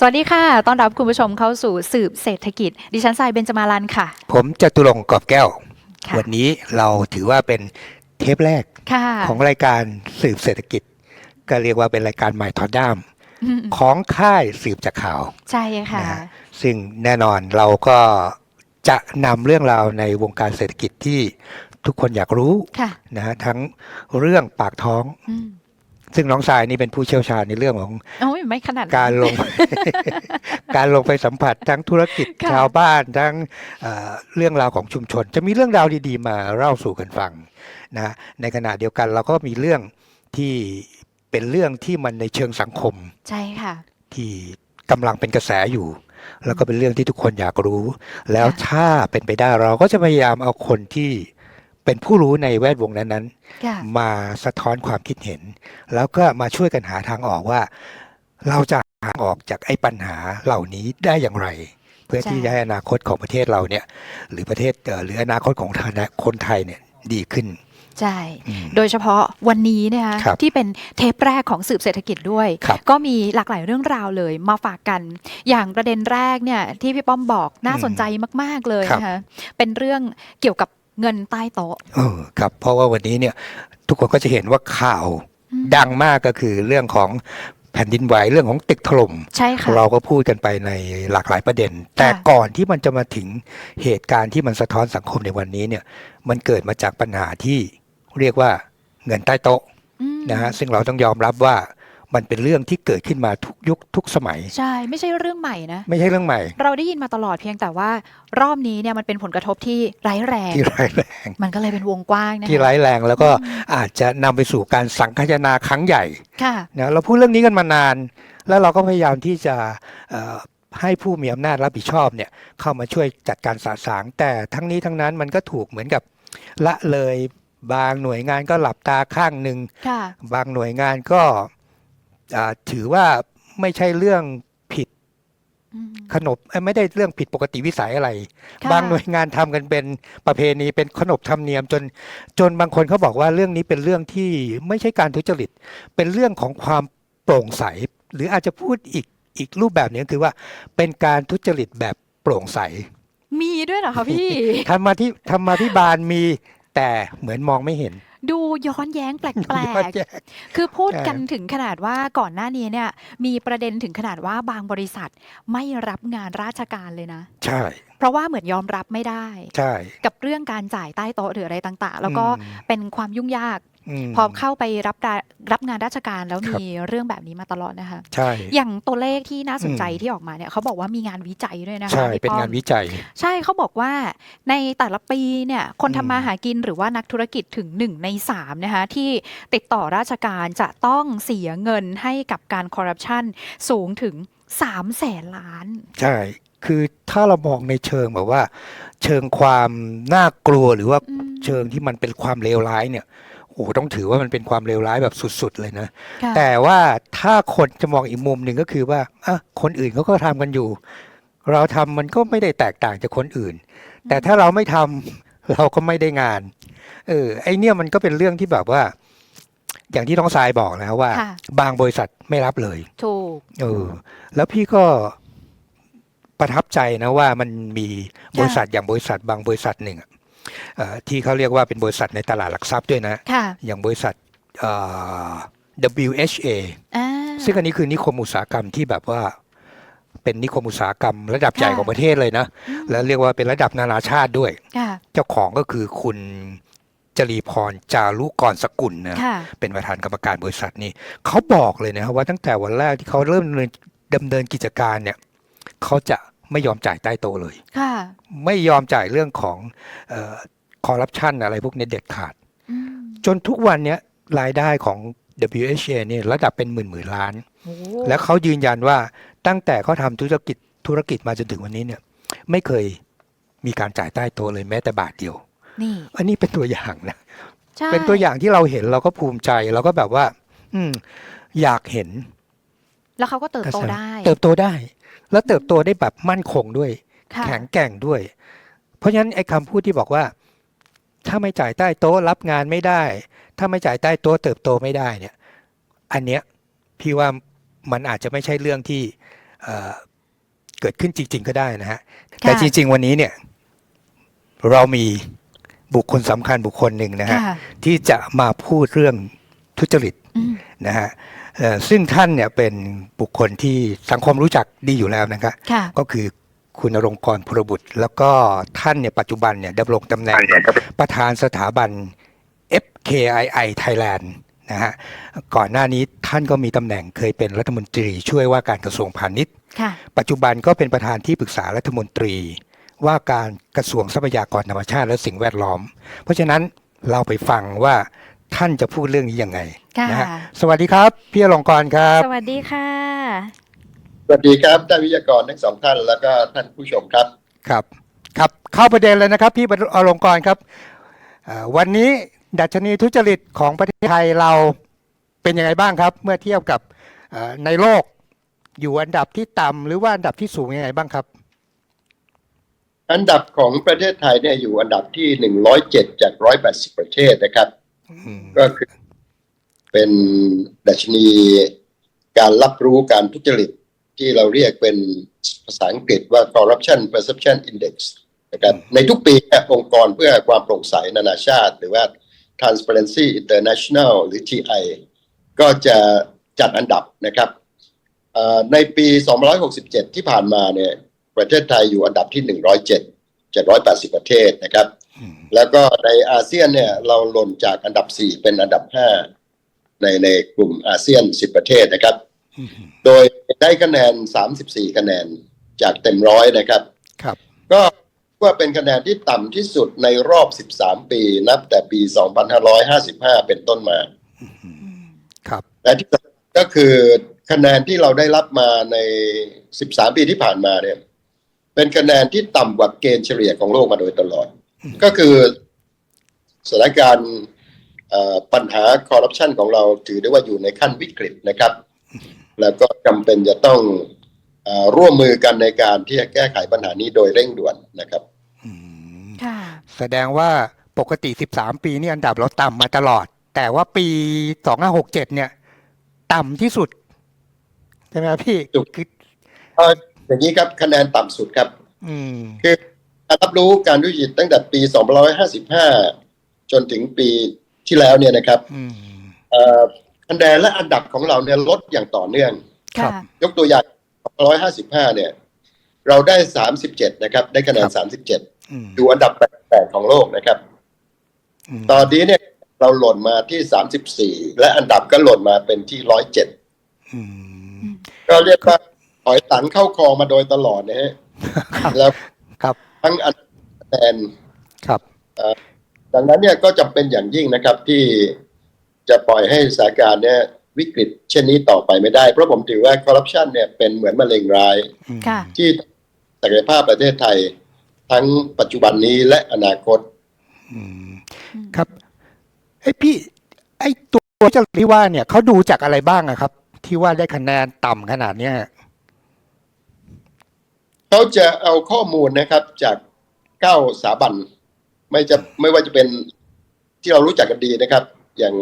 สวัสดีค่ะ ต้อนรับคุณผู้ชมเข้าสู่สืบเศรษฐกิจ ดิฉันสายเบญจมาลันค่ะ ผมจตุรงค์กอบแก้ว ค่ะวันนี้เราถือว่าเป็นเทปแรกค่ะของรายการสืบเศรษฐกิจ ก็เรียกว่าเป็นรายการใหม่ทอดด้าม อืมของค่ายสืบจากข่าวใช่ค่ะ นะฮะซึ่งแน่นอนเราก็จะนำเรื่องราวในวงการเศรษฐกิจที่ทุกคนอยากรู้ค่ะนะฮะทั้งเรื่องปากท้อง อืม ซึ่งน้องทรายนี่เป็นผู้เชี่ยวชาญในเรื่องของโอ้ยไม่ขนาดนั้นการลง การลงไปสัมผัสทั้งธุรกิจค่ะ ชาวบ้านทั้งเอ่อเรื่องราวของชุมชน จะมีเรื่องราวดีๆ มาเล่าสู่กันฟังนะในขณะเดียวกันเราก็มีเรื่องที่เป็นเรื่องที่มันในเชิงสังคม ใช่ค่ะ ที่กำลังเป็นกระแสอยู่ แล้วก็เป็นเรื่องที่ทุกคนอยากรู้ แล้วค่ะ ถ้าเป็นไปได้เราก็จะพยายามเอาคนที่ เป็นผู้รู้ในแวดวงนั้นๆค่ะมาสะท้อนความคิดเห็น แล้วก็มาช่วยกันหาทางออกว่า เราจะหาออกจากไอ้ปัญหาเหล่านี้ได้อย่างไร เพื่อใช่ที่จะให้อนาคตของประเทศเราเนี่ย หรือประเทศเอ่อหรืออนาคตของคนไทยเนี่ยดีขึ้นใช่อืมโดยเฉพาะวันนี้นะคะครับที่เป็นเทปแรกของสืบเศรษฐกิจด้วยครับก็มีหลากหลายเรื่องราวเลยมาฝากกัน อย่างประเด็นแรกเนี่ยที่พี่ป้อมบอกน่าสนใจมาก ๆเลยครับนะคะเป็นเรื่องเกี่ยวกับ เงินใต้โต๊ะเออครับ เพราะว่าวันนี้เนี่ยทุกคนก็จะเห็นว่าข่าวอืมดังมากก็คือเรื่องของแผ่นดินไหวเรื่องของตึกถล่มใช่ค่ะเราก็พูดกันไปในหลากหลายประเด็น แต่ก่อนที่มันจะมาถึงเหตุการณ์ที่มันสะท้อนสังคมในวันนี้เนี่ย มันเกิดมาจากปัญหาที่เรียกว่าเงินใต้โต๊ะอืมนะฮะซึ่งเราต้องยอมรับว่า มันเป็นเรื่องที่เกิดขึ้นมาทุกยุคทุกสมัย ใช่ ไม่ใช่เรื่องใหม่นะ ไม่ใช่เรื่องใหม่ เราได้ยินมาตลอดเพียงแต่ว่ารอบนี้เนี่ยมันเป็นผลกระทบที่ร้ายแรง ที่ร้ายแรง มันก็เลยเป็นวงกว้างนะคะที่ร้ายแรงแล้วก็อาจจะนำไปสู่การสังคายนาครั้งใหญ่ค่ะนะเราพูดเรื่องนี้กันมานาน แล้วเราก็พยายามที่จะเอ่อให้ผู้มีอำนาจรับผิดชอบเนี่ยเข้ามาช่วยจัดการสะสาง แต่ทั้งนี้ทั้งนั้นมันก็ถูกเหมือนกับละเลยบางหน่วยงานก็หลับตาข้างหนึ่งค่ะบางหน่วยงานก็อ่า ถือว่าไม่ใช่เรื่องผิดอืมขนบเอ้ยไม่ได้เรื่องผิดปกติวิสัยอะไรค่ะบางหน่วยงานทำกันเป็นประเพณีเป็นขนบธรรมเนียมจน จนบางคนเขาบอกว่าเรื่องนี้เป็นเรื่องที่ไม่ใช่การทุจริต เป็นเรื่องของความโปร่งใส หรืออาจจะพูดอีกอีกรูปแบบหนึงคือว่าเป็นการทุจริตแบบโปร่งใส มีด้วยเหรอคะพี่ธรรมาที่ธรรมาพิบาลมีแต่เหมือนมองไม่เห็น ดูย้อนแย้งแปลย้อนกแย้งๆคือพูดเออกันถึงขนาดว่าก่อนหน้านี้เนี่ยมีประเด็นถึงขนาดว่าบางบริษัทไม่รับงานราชการเลยนะ ใช่ เพราะว่าเหมือนยอมรับไม่ได้ ใช่ กับเรื่องการจ่ายใต้โต๊ะหรืออะไรต่างๆ แล้วก็อืมเป็นความยุ่งยาก ม พอเข้าไปรับรารับงานราชการแล้วครับ มีเรื่องแบบนี้มาตลอดนะคะ ใช่ อย่างตัวเลขที่น่าสนใจอืมที่ออกมาเนี่ยเขาบอกว่ามีงานวิจัยด้วยนะคะใช่ พี่เป็นป้อมงานวิจัย ใช่เขาบอกว่าในแต่ละปีเนี่ยคนอืม ทำมาหากินหรือว่านักธุรกิจถึง 1 ใน3นะคะที่ติดต่อราชการจะต้องเสียเงินให้กับการคอร์รัปชันสูงถึง3แสนล้าน ใช่ คือถ้าเรามองในเชิงแบบว่า เชิงความน่ากลัวหรือว่าอืม เชิงที่มันเป็นความเลวร้ายเนี่ยโอ้โหต้องถือว่ามันเป็นความเลวร้ายแบบสุดๆเลยนะ ค่ะ แต่ว่าถ้าคนจะมองอีกมุมหนึ่งก็คือว่าอะคนอื่นเขาก็ทำกันอยู่ เราทำมันก็ไม่ได้แตกต่างจากคนอื่น แต่ถ้าเราไม่ทำ เราก็ไม่ได้งาน เออไอเนี่ยมันก็เป็นเรื่องที่แบบว่า อย่างที่น้องทรายบอกนะว่า ค่ะ บางบริษัทไม่รับเลย ถูก เออแล้วพี่ก็ประทับใจนะว่ามันมีบริษัทอย่างบริษัทบางบริษัทหนึ่งอะเอ่อ ที่เขาเรียกว่าเป็นบริษัทในตลาดหลักทรัพย์ด้วยนะค่ะอย่างบริษัทเอ่อ WHA อ่าซึ่งอันนี้คือนิคมอุตสาหกรรมที่แบบว่าเป็นนิคมอุตสาหกรรมระดับใหญ่ค่ะของประเทศเลยนะอืมและเรียกว่าเป็นระดับนานาชาติด้วยค่ะเจ้าของก็คือคุณจรีพรจารุกรสกุลนะค่ะเป็นประธานกรรมการบริษัทนี้เขาบอกเลยนะครับว่าตั้งแต่วันแรกที่เขาเริ่มดำเนินดำเนินกิจการเนี่ยเขาจะ ไม่ยอมจ่ายใต้โต๊ะเลยค่ะไม่ยอมจ่ายเรื่องของคอร์รัปชันอะไรพวกนี้เด็ดขาดอืมจนทุกวันเนี้ยรายได้ของ WHA เนี่ยระดับเป็นหมื่นหมื่นล้านโอ้แล้วเขายืนยันว่าตั้งแต่เขาทำธุรกิจธุรกิจมาจนถึงวันนี้เนี่ยไม่เคยมีการจ่ายใต้โต๊ะเลยแม้แต่บาทเดียวนี่อันนี้เป็นตัวอย่างนะใช่เป็นตัวอย่างที่เราเห็นเราก็ภูมิใจเราก็แบบว่า อืมอยากเห็น แล้วเขาก็เติบกระโตแสได้ เติบโตได้ แล้วเติบโตได้แบบมั่นคงด้วยค่ะแข็งแกร่งด้วย เพราะฉะนั้นไอ้คำพูดที่บอกว่า ถ้าไม่จ่ายใต้โต๊ะรับงานไม่ได้ ถ้าไม่จ่ายใต้โต๊ะเติบโตไม่ได้เนี่ย อันเนี้ยพี่ว่ามันอาจจะไม่ใช่เรื่องที่เอ่อเกิดขึ้นจริง ๆ ก็ได้นะฮะค่ะแต่จริง ๆ วันนี้เนี่ย เรามีบุคคลสำคัญบุคคลหนึ่งนะฮะค่ะที่จะมาพูดเรื่องทุจริตอืมนะฮะเอ่อ ซึ่งท่านเนี่ยเป็นบุคคลที่สังคมรู้จักดีอยู่แล้วนะครับค่ะก็คือคุณอรงกรพลบุตร แล้วก็ท่านเนี่ยปัจจุบันเนี่ยดำรงตำแหน่งประธานสถาบัน FKII Thailand นะฮะก่อนหน้านี้ท่านก็มีตำแหน่งเคยเป็นรัฐมนตรีช่วยว่าการกระทรวงพาณิชย์ค่ะปัจจุบันก็เป็นประธานที่ปรึกษารัฐมนตรี ว่าการกระทรวงทรัพยากรธรรมชาติและสิ่งแวดล้อม เพราะฉะนั้นเราไปฟังว่า ท่านจะพูดเรื่องนี้ยังไงค่ะนะฮะสวัสดีครับพี่อลงกรณ์ครับ สวัสดีค่ะ สวัสดีครับท่านวิทยากรทั้งสองท่านแล้วก็ท่านผู้ชมครับ ครับครับเข้าประเด็นเลยนะครับ พี่อลงกรณ์ครับเอ่อวันนี้ดัชนีทุจริตของประเทศไทยเราเป็นยังไงบ้างครับ เมื่อเทียบกับเอ่อในโลกอยู่อันดับที่ต่ำหรือว่าอันดับที่สูงยังไงบ้างครับ อันดับของประเทศไทยเนี่ยอยู่อันดับที่หนึ่งร้อยเจ็ดจากร้อยแปดสิบประเทศนะครับอืม ก็คือเป็นดัชนีการรับรู้การทุจริตที่เราเรียกเป็นภาษาอังกฤษว่า corruption perception index นะครับในทุกปีเนี่ยองค์กรเพื่อความโปร่งใสนานาชาติ หรือว่า Transparency International หรือ TI ก็จะจัดอันดับนะครับเอ่อในปี 267 ที่ผ่านมาเนี่ยประเทศไทยอยู่อันดับที่ 107 780 ประเทศนะครับอืม แล้วก็ในอาเซียนเนี่ยเราหล่นจากอันดับ4เป็นอันดับ5ในในกลุ่มอาเซียน10ประเทศนะครับอืมโดยได้คะแนน34คะแนนจากเต็มร้อยนะครับ ครับ ก็ว่าเป็นคะแนนที่ต่ำที่สุดในรอบ 13 ปี นับแต่ปี 2555 เป็นต้นมา ครับ และที่สำคัญก็คือคะแนนที่เราได้รับมาใน 13 ปีที่ผ่านมาเนี่ย เป็นคะแนนที่ต่ำกว่าเกณฑ์เฉลี่ยของโลกมาโดยตลอด ก็คือสถานการณ์เอ่อปัญหาคอร์รัปชันของเราถือได้ว่าอยู่ในขั้นวิกฤตนะครับ แล้วก็จำเป็นจะต้องเออร่วมมือกันในการที่จะแก้ไขปัญหานี้โดยเร่งด่วนนะครับอืมค่ะแสดงว่าปกติ 13 ปีนี่อันดับเราต่ำมาตลอด แต่ว่าปี 2567 เนี่ย ต่ำที่สุดใช่ไหมครับพี่ถูกคือเอ่ออย่างนี้ครับคะแนนต่ำสุดครับอืมคือกา รรับรู้การทุจริตตั้งแต่ปี 2555 จนถึงปีที่แล้วเนี่ยนะครับอืมเอ่อคะแนนและอันดับของเราเนี่ยลดอย่างต่อเนื่องครัค่ะบยกตัวอย่าง 255 เนี่ย เราได้ 37 นะครับ ได้คะแนนครับ37อืมอยู่อันดับ 8 ของโลกนะครับอืมตอนนี้เนี่ยเราหล่นมาที่ 34 และอันดับก็หล่นมาเป็นที่ 107อืมก็เรียกว่าถอยหลังเข้าคลองมาโดยตลอดนะฮะครับแล้วครับ ทั้งอันคะแนนครับดังนั้นเนี่ยก็จำเป็นอย่างยิ่งนะครับที่จะปล่อยให้สถานการณ์เนี่ยวิกฤตเช่นนี้ต่อไปไม่ได้ เพราะผมถือว่าคอร์รัปชันเนี่ยเป็นเหมือนมะเร็งร้ายอืมค่ะที่ศักยภาพประเทศไทย ทั้งปัจจุบันนี้และอนาคตอืมครับไอ้ยพี่ ไอ้ตัวเจ้าที่ว่าเนี่ยเขาดูจากอะไรบ้างอะครับ ที่ว่าได้คะแนนต่ำขนาดเนี้ย เขาจะเอาข้อมูลนะครับจากเก้าสถาบัน ไม่จะไม่ว่าจะเป็นที่เรารู้จักกันดีนะครับ อย่าง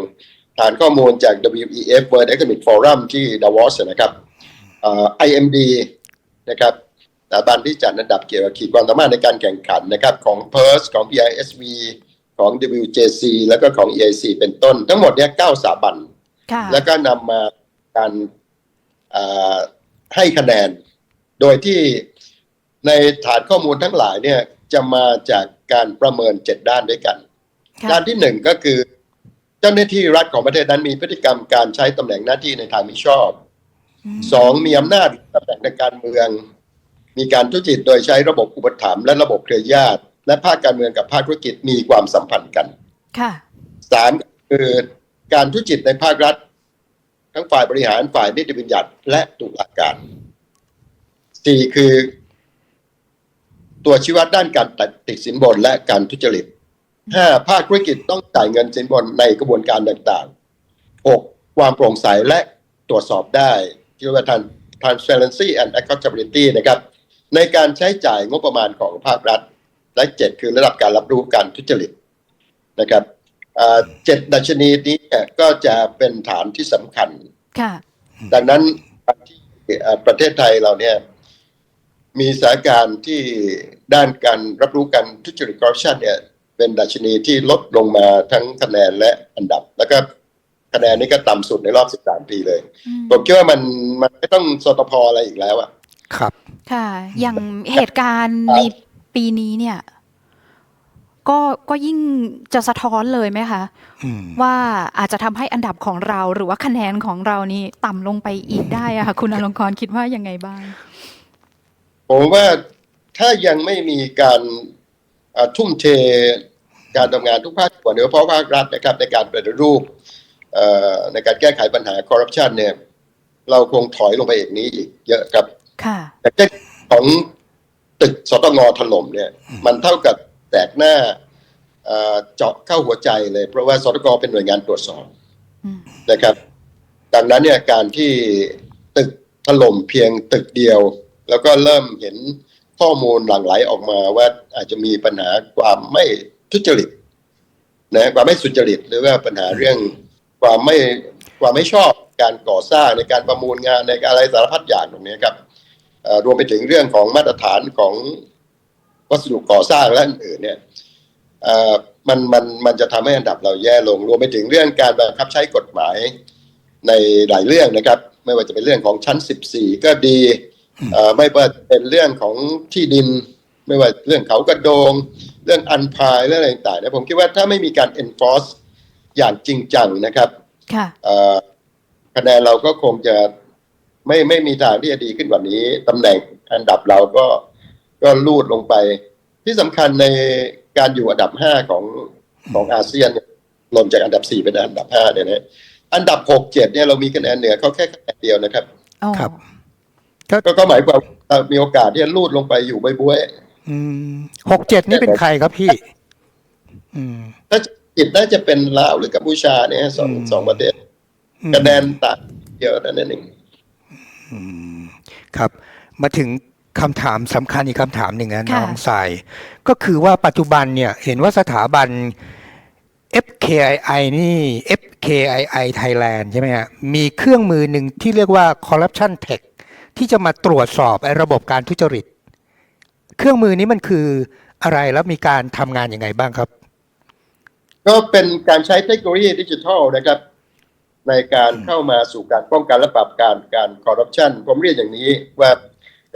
ฐานข้อมูลจาก WEF World Economic Forum ที่ Davos นะครับเอ่อ IMD นะครับสถาบันที่จัดอันดับเกี่ยวกับขีดความสามารถในการแข่งขันนะครับ ของ PERS ของ PISV ของ WJC แล้วก็ของ EIC เป็นต้น ทั้งหมดเนี้ยเก้าสถาบันค่ะแล้วก็นำมาการอ่าให้คะแนน โดยที่ ในฐานข้อมูลทั้งหลายเนี่ยจะมาจากการประเมินเจ็ดด้านด้วยกันค่ะด้านที่หนึ่งก็คือ เจ้าหน้าที่รัฐของประเทศนั้นมีพฤติกรรมการใช้ตำแหน่งหน้าที่ในทางมิชอบมสองมีอำนาจตำแหน่งในการเมือง มีการทุจริตโดยใช้ระบบอุปถัมภ์และระบบเครือญาติ และภาคการเมืองกับภาคธุรกิจมีความสัมพันธ์กันค่ะสามคือการทุจริตในภาครัฐ ทั้งฝ่ายบริหารฝ่ายนิติบัญญัติและตุลาการสี่คือ ตัวชี้วัดด้านการติดสินบนและการทุจริตห้าภาคธุรกิจต้องจ่ายเงินสินบนในกระบวนการต่างๆหกความโปร่งใสและตรวจสอบได้ที่เรียกว่า tran- transparency and accountability นะครับในการใช้จ่ายงบประมาณของภาครัฐ และเจ็ดคือระดับการรับรู้การทุจริตนะครับอ่าเจ็ดดัชนีนี้เนี่ยก็จะเป็นฐานที่สำคัญค่ะดังนั้นการที่เอ่อประเทศไทยเราเนี่ย มีสถานการณ์ที่ด้านการรับรู้การทุจริตคอร์รัปชันเนี่ยเป็นดัชนีที่ลดลงมาทั้งคะแนนและอันดับ แล้วก็คะแนนนี้ก็ต่ำสุดในรอบ 13 ปีเลยอืมผมคิดว่ามันมันไม่ต้องสตพอะไรอีกแล้วอะครับ ค่ะ อย่างเหตุการณ์ในปีนี้เนี่ย ก็ก็ยิ่งจะสะท้อนเลยไหมคะอืมว่าอาจจะทำให้อันดับของเรา หรือว่าคะแนนของเรานี่ต่ำลงไปอีกได้อะค่ะคุณอลงกรณ์คิดว่ายังไงบ้าง ผมว่าถ้ายังไม่มีการอ่าทุ่มเทการทำงานทุกภาคส่วนโดยเฉพาะภาครัฐนะครับในการปฏิรูปเอ่อในการแก้ไขปัญหาคอร์รัปชันเนี่ยเราคงถอยลงไปอีกนี้อีกเยอะครับค่ะแต่เช่นของตึกสตงถล่มเนี่ย มันเท่ากับแตกหน้าเอ่อเจาะเข้าหัวใจเลย เพราะว่าสตงเป็นหน่วยงานตรวจสอบอืมนะครับ ดังนั้นเนี่ยการที่ตึกถล่มเพียงตึกเดียว แล้วก็เริ่มเห็นข้อมูลหลั่งไหลออกมาว่าอาจจะมีปัญหาความไม่ทุจริตนะความไม่สุจริต หรือว่าปัญหาเรื่องความไม่ความไม่ชอบการก่อสร้างในการประมูลงานในการอะไรสารพัดอย่างตรงนี้ครับรวมไปถึงเรื่องของมาตรฐานของวัสดุก่อสร้างและอื่นเนี่ยมันมันมันจะทำให้อันดับเราแย่ลง รวมไปถึงเรื่องการบังคับใช้กฎหมายในหลายเรื่องนะครับ ไม่ว่าจะเป็นเรื่องของชั้น 14 ก็ดี ไม่ว่าจะเป็นเรื่องของที่ดิน ไม่ว่าเรื่องเขากระโดง เรื่องอันพายเรื่องอะไรต่างๆเนี่ยผมคิดว่าถ้าไม่มีการ enforce อย่างจริงจังนะครับค่ะเอ่อคะแนนเราก็คงจะไม่ไม่มีทางที่จะดีขึ้นกว่านี้ตำแหน่งอันดับเราก็ก็ลูดลงไป ที่สำคัญในการอยู่อันดับห้าของของอาเซียนเนี่ยหล่นจากอันดับสี่เป็นอันดับห้าเนี่ยนะอันดับหกเจ็ดเนี่ยเรามีคะแนนเหนือเขาแค่คะแนนเดียวนะครับอ๋อครับ ก็ก็หมายความว่ามีโอกาสที่จะลูดลงไปอยู่บ้วยอืมหกเจ็ดนี่เป็นใครครับพี่อืมๆถ้าจิตน่าจะเป็นลาวหรือกัมพูชาเนี่ยสองอืมสองประเทศอืมคะแนนต่างเดียวนั่นเองอืมครับ มาถึงคำถามสำคัญอีกคำถามหนึ่งนะค่ะน้องสาย ก็คือว่าปัจจุบันเนี่ย เห็นว่าสถาบัน FKII นี่ FKII Thailand ใช่ไหมฮะมีเครื่องมือหนึ่งที่เรียกว่า Corruption Tech ที่จะมาตรวจสอบอระบบการทุจริต เครื่องมือนี้มันคืออะไรแล้วมีการทำงานยังไงบ้างครับ ก็เป็นการใช้เทคโนโลยีดิจิทัลนะครับ ในการเข้ามาสู่การป้องกันและปราบการการคอร์รัปชันผมเรียกอย่างนี้ว่า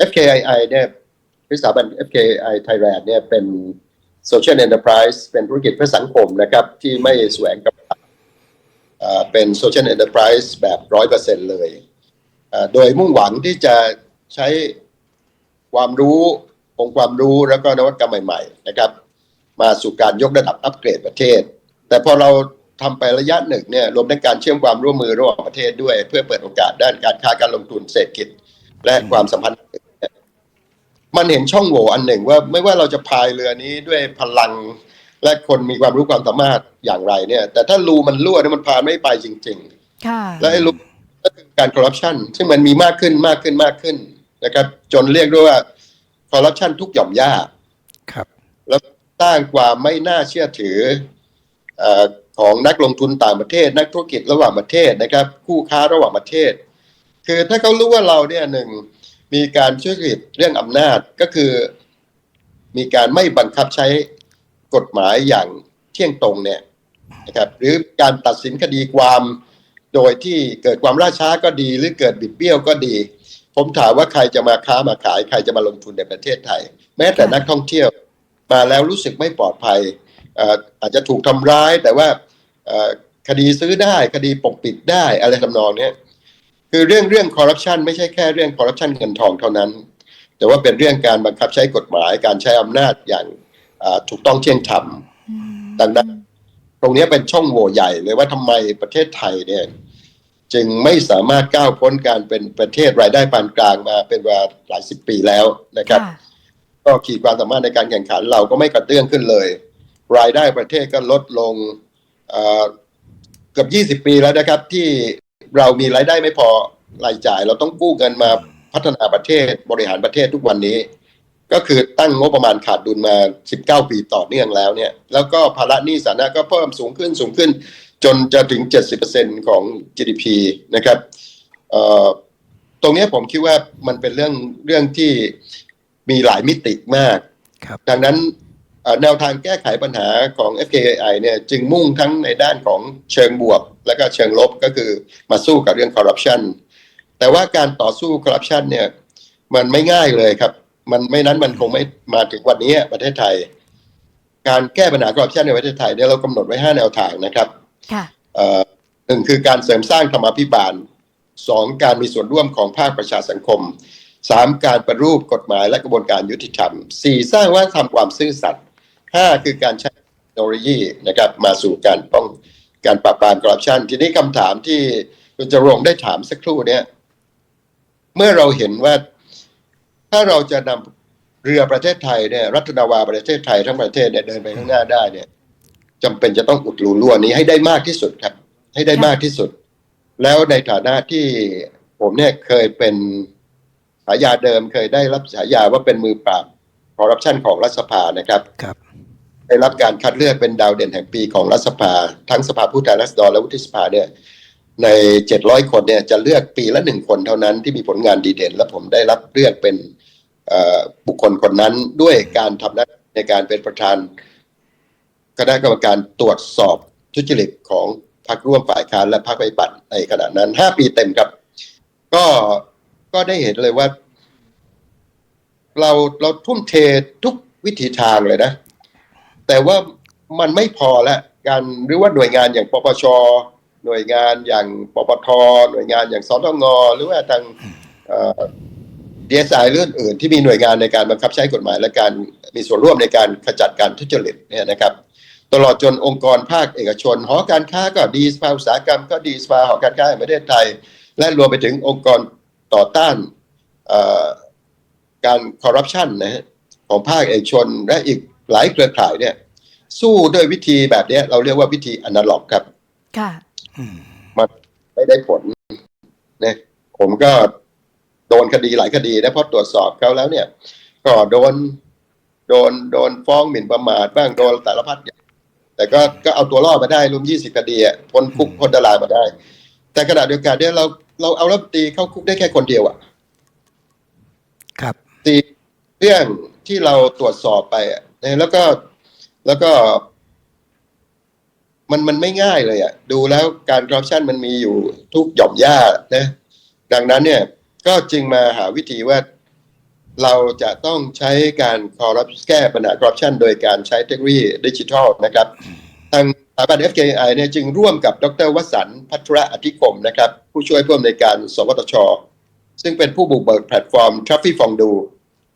FKII เนี่ยบริษัทบัน FKI Thailand เนี่ยเป็น Social Enterprise เป็นธุรกิจเพื่อสังคมนะครับ ที่ไม่แสวงกำไรเป็น Social Enterprise แบบร้อยเปอร์เซ็นเลย โดยมุ่งหวังที่จะใช้ความรู้องค์ความรู้แล้วก็นวัตกรรมใหม่ๆนะครับ มาสู่การยกระดับอัปเกรดประเทศ แต่พอเราทำไประยะหนึ่งเนี่ยรวมทั้งการเชื่อมความร่วมมือระหว่างประเทศด้วย เพื่อเปิดโอกาสด้านการค้าการลงทุนเศรษฐกิจ และความสัมพันธ์เนี่ยมันเห็นช่องโหว่อันหนึ่งว่าไม่ว่าเราจะพายเรือนี้ด้วยพลังและคนมีความรู้ความสามารถอย่างไรเนี่ย แต่ถ้ารูมันรั่วเนี่ยมันพาไม่ไปจริง ๆ ค่ะ และไอ้รู ก็คือการคอร์รัปชันซึ่งมันมีมากขึ้นมากขึ้นมากขึ้นนะครับ จนเรียกด้วยว่าคอร์รัปชันทุกหย่อมย่าครับ แล้วสร้างความไม่น่าเชื่อถือเออของนักลงทุนต่างประเทศ นักธุรกิจระหว่างประเทศนะครับ คู่ค้าระหว่างประเทศ คือถ้าเขารู้ว่าเราเนี่ยหนึ่งมีการช่วยเหลือเรื่องอำนาจก็คือ มีการไม่บังคับใช้กฎหมายอย่างเที่ยงตรงเนี่ยนะครับ หรือการตัดสินคดีความ โดยที่เกิดความล่าช้าก็ดี หรือเกิดบิดเบี้ยวก็ดี ผมถามว่าใครจะมาค้ามาขาย ใครจะมาลงทุนในประเทศไทย แม้แต่นักท่องเที่ยว มาแล้วรู้สึกไม่ปลอดภัยเอ่ออาจจะถูกทำร้ายแต่ว่าเอ่อคดีซื้อได้คดีปกปิดได้อะไรทำนองเนี้ยคือเรื่องเรื่องคอร์รัปชันไม่ใช่แค่เรื่องคอร์รัปชันเงินทองเท่านั้น แต่ว่าเป็นเรื่องการบังคับใช้กฎหมาย การใช้อำนาจอย่างอ่าถูกต้องเที่ยงธรรมอืมดังนั้น ตรงนี้เป็นช่องโหว่ใหญ่เลยว่าทำไมประเทศไทยเนี่ยจึงไม่สามารถก้าวพ้นการเป็นประเทศรายได้ปานกลางมาเป็นเวลาหลายสิบปีแล้วนะครับค่ะก็ขีดความสามารถในการแข่งขันเราก็ไม่กระเตื้องขึ้นเลย รายได้ประเทศก็ลดลงเอ่อเกือบ 20 ปีแล้วนะครับ ที่เรามีรายได้ไม่พอรายจ่าย เราต้องกู้เงินมาพัฒนาประเทศบริหารประเทศทุกวันนี้ ก็คือตั้งงบประมาณขาดดุลมา 19 ปีต่อเนื่องแล้วเนี่ย แล้วก็ภาระหนี้สาธารณะก็เพิ่มสูงขึ้นสูงขึ้น จนจะถึง 70%ของ GDP นะครับเอ่อตรงเนี้ยผมคิดว่ามันเป็นเรื่องเรื่องที่มีหลายมิติมากครับดังนั้นเอ่อแนวทางแก้ไขปัญหาของ FKI เนี่ยจึงมุ่งทั้งในด้านของเชิงบวก และก็เชิงลบก็คือมาสู้กับเรื่องคอร์รัปชันแต่ว่าการต่อสู้คอร์รัปชันเนี่ยมันไม่ง่ายเลยครับ มันไม่นั้นมันคงไม่มาถึงวันนี้ประเทศไทย การแก้ปัญหาคอร์รัปชันในประเทศไทยเนี่ยเรากำหนดไว้ 5 แนวทางนะครับค่ะเอ่อหนึ่งคือการเสริมสร้างธรรมาภิบาลสองการมีส่วนร่วมของภาคประชาสังคมสามการประรูปกฎหมายและกระบวนการยุติธรรมสี่สร้างวัฒนธรรมความซื่อสัตย์ห้าคือการใช้เทคโนโลยีนะครับมาสู่การป้องการปราบปรามคอร์รัปชันทีนี้คำถามที่คุณจรงค์ได้ถามสักครู่เนี้ยเมื่อเราเห็นว่า ถ้าเราจะนำเรือประเทศไทยเนี่ยรัฐนาวาประเทศไทยทั้งประเทศเนี่ยเดินไปข้างหน้าได้เนี่ยจำเป็นจะต้องอุดรูรั่วนี้ให้ได้มากที่สุดครับ ให้ได้ค่ะมากที่สุด แล้วในฐานะที่ผมเนี่ยเคยเป็นฉายาเดิมเคยได้รับฉายาว่าเป็นมือปราบคอร์รัปชันของรัฐสภานะครับครับ ได้รับการคัดเลือกเป็นดาวเด่นแห่งปีของรัฐสภา ทั้งสภาผู้แทนราษฎรและวุฒิสภาเนี่ย ใน 700 คนเนี่ยจะเลือกปีละหนึ่งคนเท่านั้นที่มีผลงานดีเด่น และผมได้รับเลือกเป็นบุคคลคนนั้นด้วยการทำหน้าในการเป็นประธาน คณะกรรมการตรวจสอบทุจริตของพรรคร่วมฝ่ายค้านและพรรคปฏิบัติในขณะนั้น5ปีเต็มครับ ก็ก็ได้เห็นเลยว่า เราเราทุ่มเททุกวิถีทางเลยนะ แต่ว่ามันไม่พอละการหรือว่าหน่วยงานอย่างปปช หน่วยงานอย่างปปทหน่วยงานอย่างสตงหรือว่าทางดีเอสไอเรื่องอื่นที่มีหน่วยงานในการบังคับใช้กฎหมายและการมีส่วนร่วมในการขจัดการทุจริตเนี่ยนะครับ ตลอดจนองค์กรภาคเอกชน หอการค้าก็ดีสภาอุตสาหกรรมก็ดีสภาหอการค้าแห่งประเทศไทย และรวมไปถึงองค์กรต่อต้านการคอร์รัปชันนะฮะของภาคเอกชนและอีกหลายเครือข่ายเนี่ยสู้ด้วยวิธีแบบนี้เราเรียกว่าวิธีอนาล็อกครับ ค่ะ อืมไม่ได้ผลเนี่ยผมก็โดนคดีหลายคดีนะเพราะตรวจสอบเขาแล้วเนี่ย ก็โดน โดนโดนฟ้องหมิ่นประมาทบ้างโดนสารพัดอย่างแต่ก็ก็เอาตัวรอดมาได้รวมยี่สิบคดีอะพ้นคุกพ้นตารางมาได้ แต่ขณะเดียวกันเนี่ยเราเราเอารัฐมนตรีเข้าคุกได้แค่คนเดียวอะครับตีเรื่องที่เราตรวจสอบไปอะนะแล้วก็แล้วก็ มันมันไม่ง่ายเลยอะ่ะดูแล้วการคอร์รัปชันมันมีอยู่ทุกหย่อมย่านะดังนั้นเนี่ยก็จึงมาหาวิธีว่าเราจะต้องใช้การคอร์รัปแก้ปัญหาคอร์รัปชันโดยการใช้เทคโนโลยีดิจิทัลนะครับ ทางสถาบัน FKI เนี่ยจึงร่วมกับดรวสันต์พัทรอธิคมนะครับ ผู้ช่วยผู้อำนวยการสวทช ซึ่งเป็นผู้บุกเบิกแพลตฟอร์ม t r a f f i c f o n d o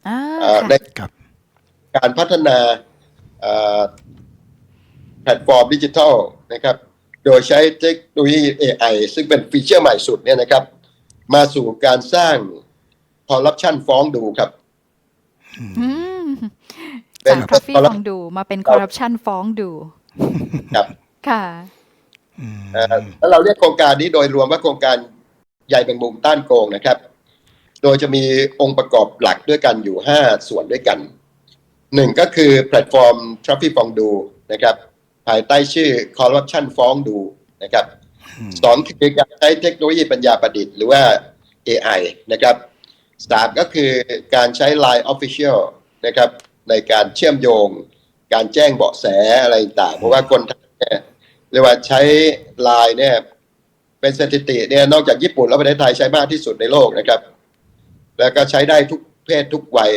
อ่าเอ่อค่ะในครับการพัฒนาเอ่อ แพลตฟอร์มดิจิทัลนะครับ โดยใช้เทคโนโลยี AI ซึ่งเป็นฟีเจอร์ใหม่สุดเนี่ยนะครับ มาสู่การสร้างคอร์รัปชันฟ้องดูครับอืมเป็จากนทรัฟฟี่ corrupt- ฟ้องดูมาเป็นคอร์รัปชันฟ้องดูครับค่ะอืมเอ่อแล้วเราเรียกโครงการนี้โดยรวมว่าโครงการใหญ่แบ่งมุมต้านโกงนะครับ โดยจะมีองค์ประกอบหลักด้วยกันอยู่ 5 ส่วนด้วยกัน หนึ่งก็คือแพลตฟอร์ม t r a f f i c ฟ้องดูนะครับ ภายใต้ชื่อ Corruption ฟ้องดูนะครับอืมสองคือการใช้เทคโนโลยีปัญญาประดิษฐ์หรือว่า AI นะครับสามก็คือการใช้ Line Official นะครับในการเชื่อมโยง การแจ้งเบาะแสอะไรต่างๆเพราะว่าคนไทยเนี่ยเรียกว่าใช้ Line เนี่ยเป็นสถิติเนี่ยนอกจากญี่ปุ่นแล้วประเทศไทยใช้มากที่สุดในโลกนะครับ แล้วก็ใช้ได้ทุกเพศทุกวัย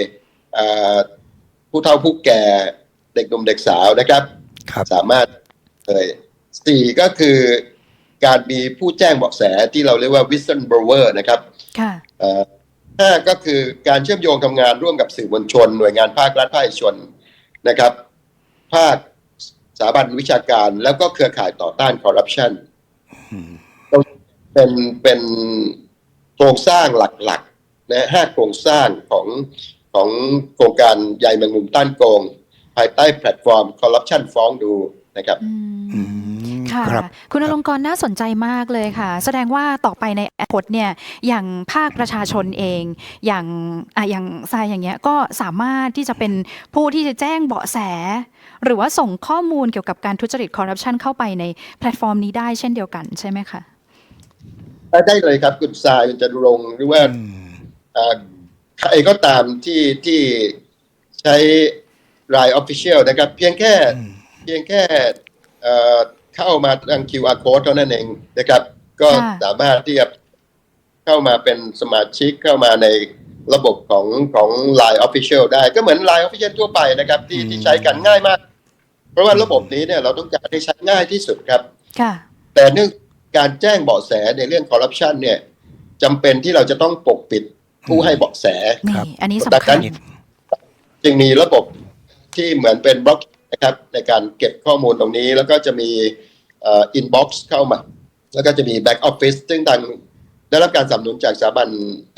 อ่าผู้เฒ่าผู้แก่เด็กหนุ่มเด็กสาวนะครับครับ สามารถเลยสี่ก็คือการมีผู้แจ้งเบาะแสที่เราเรียกว่า whistleblower นะครับค่ะเอ่อห้าก็คือการเชื่อมโยงทำงานร่วมกับสื่อมวลชน หน่วยงานภาครัฐภาคเอกชนนะครับ ภาคสถาบันวิชาการแล้วก็เครือข่ายต่อต้านคอร์รัปชันอืมเป็นเป็นโครงสร้างหลักๆนะห้าโครงสร้างของของโครงการใหญ่แมงมุมต้านโกง ภายใต้แพลตฟอร์มคอร์รัปชันฟ้องดูนะครับอือืมมค่ะครับคุณอลงกรณ์น่าสนใจมากเลยค่ะ แสดงว่าต่อไปในอนาคตเนี่ยอย่างภาคประชาชนเอง อย่างอะอย่างทรายอย่างเงี้ยก็สามารถที่จะเป็นผู้ที่จะแจ้งเบาะแส หรือว่าส่งข้อมูลเกี่ยวกับการทุจริตคอร์รัปชันเข้าไปในแพลตฟอร์มนี้ได้เช่นเดียวกันใช่ไหมคะได้เลยครับคุณทรายคุณจตุรงค์หรือว่าอืมอ่าใครก็ตามที่ที่ใช้ ราย Official นะครับ เพียงแค่อืมเพียงแค่เอ่อเข้ามาทาง QR code เท่านั้นเองนะครับ ก็ค่ะสามารถที่จะเข้ามาเป็นสมาชิกเข้ามาในระบบของของ Line Official ได้ก็เหมือน Line Official ทั่วไปนะครับ ที่อืมที่ใช้กันง่ายมาก เพราะว่าระบบนี้เนี่ยเราต้องการให้ใช้ง่ายที่สุดครับค่ะแต่เนื่องการแจ้งเบาะแสในเรื่องคอร์รัปชันเนี่ยจำเป็นที่เราจะต้องปกปิดผู้ให้เบาะแสนี่ครับอันนี้แต่สำคัญการจึงมีระบบ ที่เหมือนเป็นบล็อกนะครับในการเก็บข้อมูลตรงนี้ แล้วก็จะมีอินบ็อกซ์เข้ามา แล้วก็จะมีแบ็กออฟฟิศซึ่งทางได้รับการสนับสนุนจากสถาบัน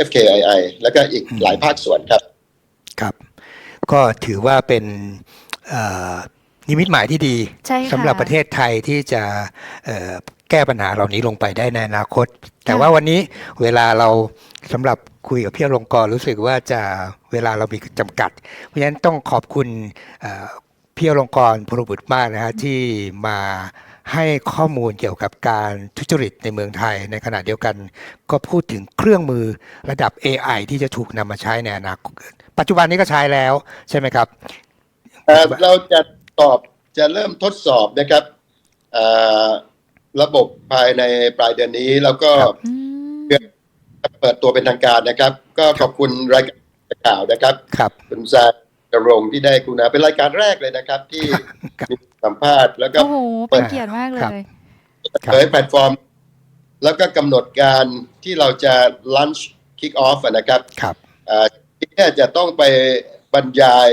FKII แล้วก็อีกอืมหลายภาคส่วนครับ ครับ ก็ถือว่าเป็นเอ่อนิมิตหมายที่ดีใช่ค่ะสำหรับประเทศไทยที่จะเอ่อ แก้ปัญหาเหล่านี้ลงไปได้ในอนาคต แต่ว่าวันนี้เวลาเราสำหรับคุยกับพี่อลงกรณ์รู้สึกว่าจะเวลาเรามีจำกัด เพราะฉะนั้นต้องขอบคุณเอ่อพี่อลงกรณ์พลบุตรมากนะฮะที่มาให้ข้อมูลเกี่ยวกับการทุจริตในเมืองไทย ในขณะเดียวกัน ก็พูดถึงเครื่องมือระดับ AI ที่จะถูกนำมาใช้ในอนาคตปัจจุบันนี้ก็ใช้แล้วใช่ไหมครับเอ่อเราจะตอบจะเริ่มทดสอบนะครับเอ่อ ระบบภายในปลายเดือนนี้ แล้วก็ครับอืมเปิดตัวเป็นทางการนะครับ ก็ขอบคุณรายการข่าวนะครับ ครับคุณซาดำรงที่ได้กรุณาเป็นรายการแรกเลยนะครับ ที่ครับมีสัมภาษณ์แล้วก็ โอ้โหเป็นเกียรติมากเลครับยครับ เผยแพลตฟอร์ม แล้วก็กำหนดการที่เราจะ launch kick off อะนะครับครับ อ่าที่เนี่ยจะต้องไปบรรยาย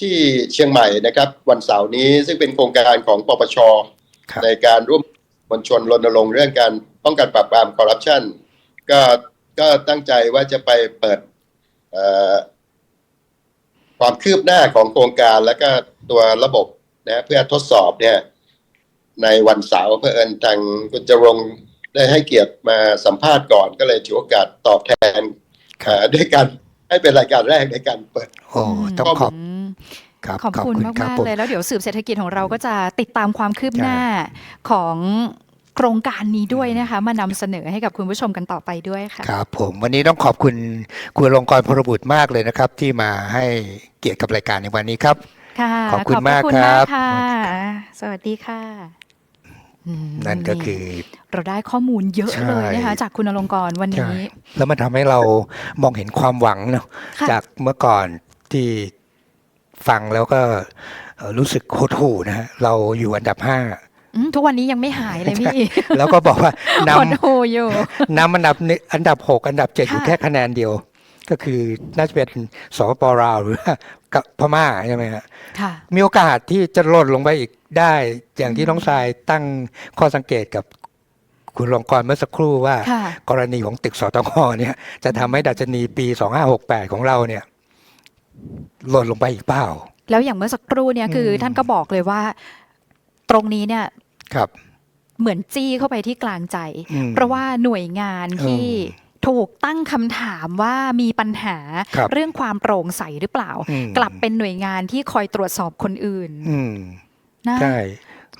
ที่เชียงใหม่นะครับ วันเสาร์นี้ซึ่งเป็นโครงการของปปช ครับ ในการร่วม มวลชนรณรงค์เรื่องการป้องกันปราบปรามคอร์รัปชันก็ก็ตั้งใจว่าจะไปเปิดเอ่อความคืบหน้าของโครงการแล้วก็ตัวระบบนะเพื่อทดสอบเนี่ยในวันเสาร์เพื่อเอิญทางคุณจรงค์ได้ให้เกียรติมาสัมภาษณ์ก่อนก็เลยถือโอกาสตอบแทนครับเอ่อด้วยการให้เป็นรายการแรกในการเปิด โอ้ต้องขอบม ครับขอบคุณมากครับมากผมเลยแล้วเดี๋ยวสืบเศรษฐกิจของเราก็จะติดตามความคืบหน้าของโครงการนี้ด้วยนะคะ มานำเสนอให้กับคุณผู้ชมกันต่อไปด้วยค่ะครับผมวันนี้ต้องขอบคุณคุณลงกรณ์พลบุตรมากเลยนะครับ ที่มาให้เกียรติกับรายการในวันนี้ครับค่ะขอบคุณพะมากณครับค่ะสวัสดีค่ะอืมนั่นก็คือ เราได้ข้อมูลเยอะใช่เลยนะคะจากคุณอลงกรณ์วันใช่นี้ แล้วมันทำให้เรามองเห็นความหวังเนาะค่ะจากเมื่อก่อนที่ ฟังแล้วก็เอ่อรู้สึกโคตรหูนะฮะเราอยู่อันดับห้าอืมทุกวันนี้ยังไม่หายเลยพี่ แล้วก็บอกว่านหดหูอยู่ำนำอันดับหนึ่งอันดับหกอันดับเจ็ดอยู่ค่ะแค่คะแนนเดียว ก็คือน่าจะเป็นสปปลาวหรือว่ากับพม่าใช่ไหมฮะค่ะมีโอกาสที่จะหล่นลงไปอีกได้ อย่างที่อืมน้องทรายตั้งข้อสังเกตกับคุณรองกรเมื่อสักครู่ว่าค่ะกรณีของตึกสตงเนี่ย จะทำให้ดัชนีปี 2568 ของเราเนี่ย หล่นลงไปอีกเปล่า แล้วอย่างเมื่อสักครู่เนี่ยคืออมท่านก็บอกเลยว่า ตรงนี้เนี่ยครับ เหมือนจี้เข้าไปที่กลางใจอืมเพราะว่าหน่วยงานที่เอถูกตั้งคำถามว่ามีปัญหาครับเรื่องความโปร่งใสหรือเปล่าอืมกลับเป็นหน่วยงานที่คอยตรวจสอบคนอื่นอืมนะใช่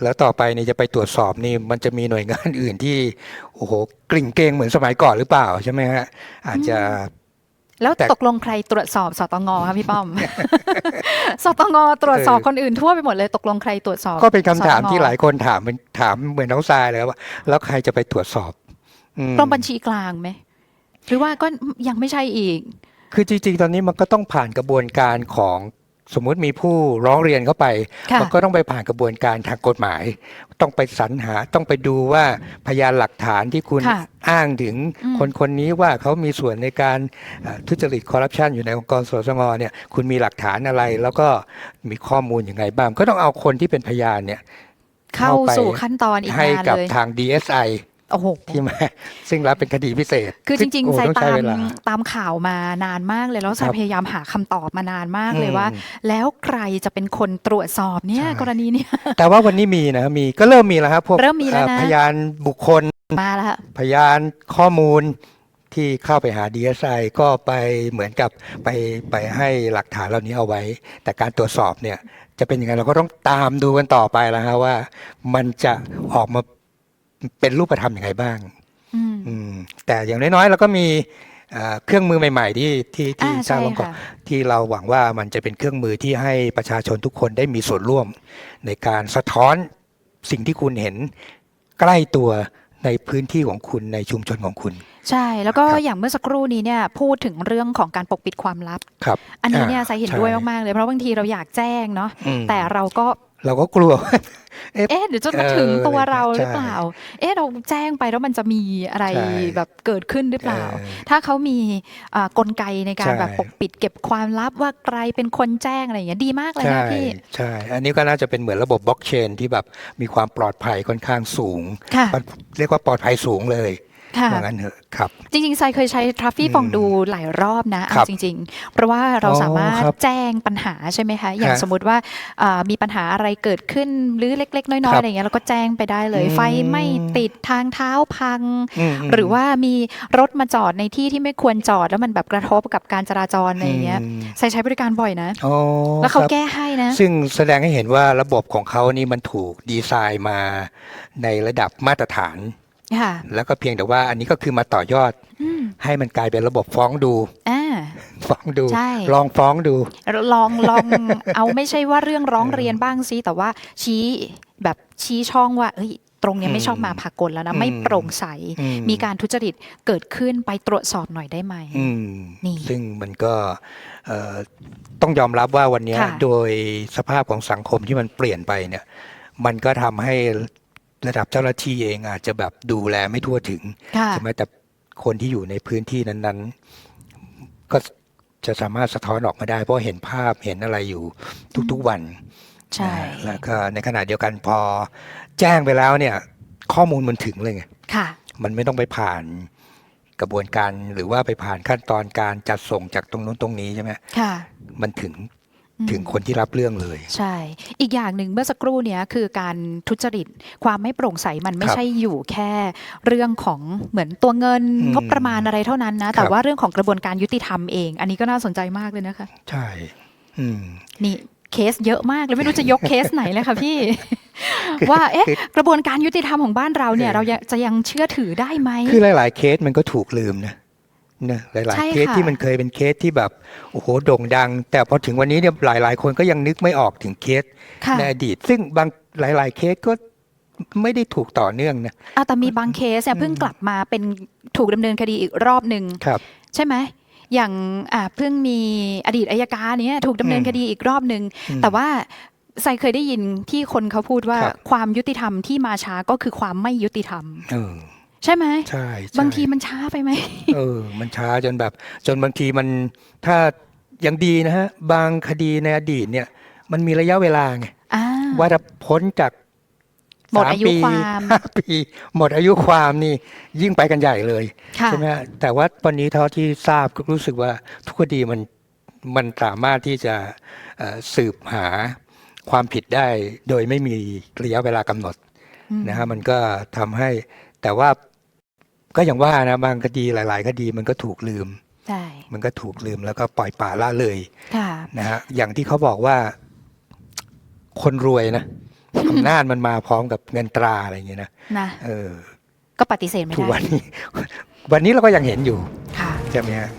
แล้วต่อไปนี่จะไปตรวจสอบนี่มันจะมีหน่วยงานอื่นที่โอ้โหกลิ่งเกรงเหมือนสมัยก่อนหรือเปล่าใช่ไหมฮะอาจจะ แล้วแต่ตกลงใครตรวจสอบสตงคะพี่ป้อม สตงตรวจสอบเออคนอื่นทั่วไปหมดเลยตกลงใครตรวจสอบ ก็เป็นคำถามสตงที่หลายคนถามเป็นถามเหมือนน้องทรายเลยว่า แล้วใครจะไปตรวจสอบอืมกรมบัญชีกลางไหมหรือว่าก็ยังไม่ใช่อีก คือจริงๆ ตอนนี้มันก็ต้องผ่านกระบวนการของ สมมุติมีผู้ร้องเรียนเข้าไปค่ะมันก็ต้องไปผ่านกระบวนการทางกฎหมาย ต้องไปสรรหาต้องไปดูว่าพยานหลักฐานที่คุณค่ะอ้างถึงอืมคนคนนี้ว่าเขามีส่วนในการเอ่อทุจริตคอร์รัปชันอยู่ในองค์กรสสงเนี่ยคุณมีหลักฐานอะไร แล้วก็มีข้อมูลอย่างไรบ้าง ก็ต้องเอาคนที่เป็นพยานเนี่ยเข้าเข้าไปสู่ขั้นตอนอีกให้นานกับเลยทาง DSI โอ้โหที่มาซึ่งรับเป็นคดีพิเศษ คือจริงโอ้ๆสายต้องตาใช้มเวลาตามข่าวมานานมากเลยแล้วสาคยรับพยายามหาคำตอบมานานมากเลยอืมว่า แล้วใครจะเป็นคนตรวจสอบเนี่ยใช่กรณีเนี้ยแต่ว่าวันนี้มีนะมีก็เริ่มมีแล้วครับพวกเริ่มมีแล้วนะเอ่อพยานบุคคลมาแล้วพยานข้อมูลที่เข้าไปหา DSI ก็ไปเหมือนกับไปไปให้หลักฐานเหล่านี้เอาไว้ แต่การตรวจสอบเนี่ยจะเป็นยังไงเราก็ต้องตามดูกันต่อไปแล้วฮะว่า มันจะออกมา เป็นรูปธรรมยังไงบ้างอืมอืมแต่อย่างน้อยๆเราก็มีเอ่อเครื่องมือใหม่ ๆ ที่ที่ที่อ่าสร้างใช่ลงก่อนค่ะที่เราหวังว่ามันจะเป็นเครื่องมือที่ให้ประชาชนทุกคนได้มีส่วนร่วม ในการสะท้อนสิ่งที่คุณเห็นใกล้ตัวในพื้นที่ของคุณในชุมชนของคุณ ใช่แล้วก็ครับอย่างเมื่อสักครู่นี้เนี่ยพูดถึงเรื่องของการปกปิดความลับครับอันนี้เนี่ยอ่าใส่เห็นใช่ด้วยมากๆเลยเพราะบางทีเราอยากแจ้งเนาะอืมแต่เราก็ เราก็กลัวเอ๊ะเดี๋ยวจะมาถึงตัวเราหรือเปล่า เอ๊ะเราแจ้งไปแล้วมันจะมีอะไรใช่แบบเกิดขึ้นหรือเปล่าเออถ้าเขามีอ่ากลไกในการใช่แบบปกปิดเก็บความลับว่าใครเป็นคนแจ้งอะไรอย่างเงี้ยดีมากเลยใช่นะพี่ใช่อันนี้ก็น่าจะเป็นเหมือนระบบบล็อกเชนที่แบบมีความปลอดภัยค่อนข้างสูงค่ะเรียกว่าปลอดภัยสูงเลยค่ะ ว่างั้นเถอะครับ จริงๆไซเคยใช้ทรัฟฟี่อืมฟองดูหลายรอบนะครัเอาบจริง ๆ เพราะว่าเราอ๋อสามารถครับแจ้งปัญหาใช่ไหมคะ อย่างฮะสมมติว่าอ่ามีปัญหาอะไรเกิดขึ้นหรือเล็ก ๆ น้อยครัๆบอะไรอย่างเงี้ยเราก็แจ้งไปได้เลยอืมไฟไม่ติดทางเท้าพังมมหรือว่ามีรถมาจอดในที่ที่ไม่ควรจอดแล้วมันแบบกระทบกับการจราจรอะไรอย่างเงี้ยมใช้ใช้บริการบ่อยนะอ๋อแล้วเขาครับแก้ให้นะ ซึ่งแสดงให้เห็นว่าระบบของเขานี่มันถูกดีไซน์มาในระดับมาตรฐาน ค่ะ แล้วก็เพียงแต่ว่าอันนี้ก็คือมาต่อยอด อืมให้มันกลายเป็นระบบฟ้องดู อ่า ฟ้องดู ใช่ ลองฟ้องดู ลองลองเอาไม่ใช่ว่าเรื่องร้องเรียนบ้างสิแต่ว่าชี้แบบชี้ช่องว่า เอ้ย ตรงเนี้ยไม่ชอบมาพากลแล้วนะอืมไม่โปร่งใส อืมีการทุจริตเกิดขึ้นไปตรวจสอบหน่อยได้ไหม อืมนี่ซึ่งมันก็เอ่อต้องยอมรับว่าวันเนี้ยค่ะ โดยสภาพของสังคมที่มันเปลี่ยนไปเนี่ย มันก็ทำให้ ระดับเจ้าหน้าที่เองอาจจะแบบดูแลไม่ทั่วถึงค่ะใช่ไหมแต่คนที่อยู่ในพื้นที่นั้นๆ ก็จะสามารถสะท้อนออกมาได้ เพราะเห็นภาพเห็นอะไรอยู่ทุกๆวันใช่นะแล้วก็ในขณะเดียวกันพอแจ้งไปแล้วเนี่ย ข้อมูลมันถึงเลยไงค่ะมันไม่ต้องไปผ่านกระบวนการหรือว่าไปผ่านขั้นตอนการจัดส่งจากตรงนู้นตรงนี้ใช่ไหมค่ะมันถึงอืม ถึงคนที่รับเรื่องเลย ใช่ อีกอย่างหนึ่งเมื่อสักครู่เนี้ยคือการทุจริต ความไม่โปร่งใสมันไม่ครับใช่อยู่แค่เรื่องของเหมือนตัวเงินอืมงบประมาณอะไรเท่านั้นนะคแต่รับ ว่าเรื่องของกระบวนการยุติธรรมเอง อันนี้ก็น่าสนใจมากเลยนะคะ ใช่ อืม นี่เคสเยอะมากเลยไม่รู้จะยกเคสไหนเลยค่ะพี่ ว่าเอ๊ะ กระบวนการยุติธรรมของบ้านเราเนี่ยคือเรายังจะยังเชื่อถือได้ไหม คือหลาย ๆ เคสมันก็ถูกลืมนะ นะหลายใช่ๆเคสค่ะที่มันเคยเป็นเคสที่แบบโอ้โหโด่งดัง แต่พอถึงวันนี้เนี่ยหลาย ๆ คนก็ยังนึกไม่ออกถึงเคสค่ะในอดีต ซึ่งบางหลาย ๆ เคสก็ไม่ได้ถูกต่อเนื่องนะอะแต่มีบางเคสเนี่ยเพิ่งกลับมาเป็นถูกดำเนินคดีอีกรอบหนึ่งครับใช่ไหมอย่างอ่าเพิ่งมีอดีตอายการเนี่ยถูกดำเนินอืมคดีอีกรอบหนึ่งอืมแต่ว่าไซเคยได้ยินที่คนเขาพูดว่าครับความยุติธรรมที่มาช้าก็คือความไม่ยุติธรรมเออ ใช่ไหมใช่ใช่ บางทีมันช้าไปไหม เออ มันช้าจนแบบ จนบางทีมันถ้ายังดีนะฮะ บางคดีในอดีตเนี่ย มันมีระยะเวลาไง อ่า ว่าถ้าพ้นจากหมดสอายุปีความ ห้าปี หมดอายุความนี่ ยิ่งไปกันใหญ่เลย ค่ะ ใช่ไหมฮะแต่ว่าวันนี้เท่าที่ทราบก็รู้สึกว่าทุกคดีมันมันสามารถที่จะเอ่อสืบหาความผิดได้ โดยไม่มีระยะเวลากำหนดอืมนะฮะมันก็ทำให้แต่ว่า ก็อย่างว่านะบางคดีหลาย ๆ คดีมันก็ถูกลืม ใช่ มันก็ถูกลืมแล้วก็ปล่อยป่าละเลยค่ะ นะฮะอย่างที่เขาบอกว่า คนรวยนะอำนาจมันมาพร้อมกับเงินตราอะไรอย่างเงี้ยนะนะ เออก็ปฏิเสธไม่ทุกได้ วันนี้ วันนี้เราก็ยังเห็นอยู่ค่ะ ใช่ไหมฮะ